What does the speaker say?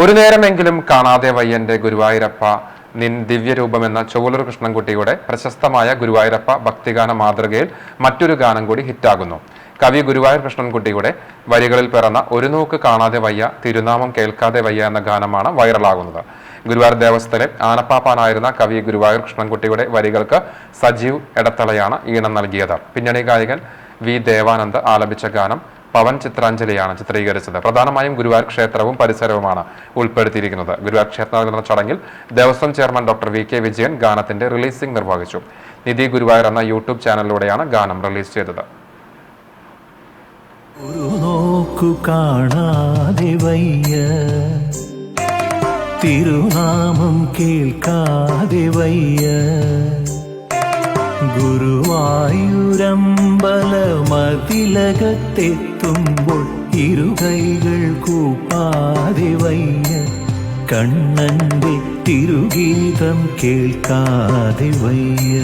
ഒരു നേരമെങ്കിലും കാണാതെ വയ്യന്റെ ഗുരുവായൂരപ്പ നിൻ ദിവ്യരൂപം എന്ന ചോലൂർ കൃഷ്ണൻകുട്ടിയുടെ പ്രശസ്തമായ ഗുരുവായൂരപ്പ ഭക്തിഗാന മാതൃകയിൽ മറ്റൊരു ഗാനം കൂടി ഹിറ്റാകുന്നു. കവി ഗുരുവായൂർ കൃഷ്ണൻകുട്ടിയുടെ വരികളിൽ പിറന്ന ഒരു നോക്ക് കാണാതെ വയ്യ തിരുനാമം കേൾക്കാതെ വയ്യ എന്ന ഗാനമാണ് വൈറലാകുന്നത്. ഗുരുവായൂർ ദേവസ്ഥലെ ആനപ്പാപ്പാനായിരുന്ന കവി ഗുരുവായൂർ കൃഷ്ണൻകുട്ടിയുടെ വരികൾക്ക് സജീവ് എടത്തളയാണ് ഈണം നൽകിയത്. പിന്നണി ഗായകൻ വി ദേവാനന്ദ് ആലപിച്ച ഗാനം പവൻ ചിത്രാഞ്ജലിയാണ് ചിത്രീകരിച്ചത്. പ്രധാനമായും ഗുരുവായൂർ ക്ഷേത്രവും പരിസരവുമാണ് ഉൾപ്പെടുത്തിയിരിക്കുന്നത്. ഗുരുവായൂർ ക്ഷേത്രത്തിൽ നടന്ന ചടങ്ങിൽ Devaswom chairman doctor V K Vijayan ഗാനത്തിന്റെ റിലീസിംഗ് നിർവഹിച്ചു. നിധി ഗുരുവായൂർ എന്ന യൂട്യൂബ് ചാനലിലൂടെയാണ് ഗാനം റിലീസ് ചെയ്തത്. തിരുനാമം കേൾക്കാതെ വയ്യ. ഗുരുവായൂരമ്പലമതിലകത്തെത്തുമ്പോൾ ഇരുകൈകൾ കൂപ്പാതെ വയ്യ. കണ്ണന്റെ തിരുഗീതം കേൾക്കാതെ വയ്യ.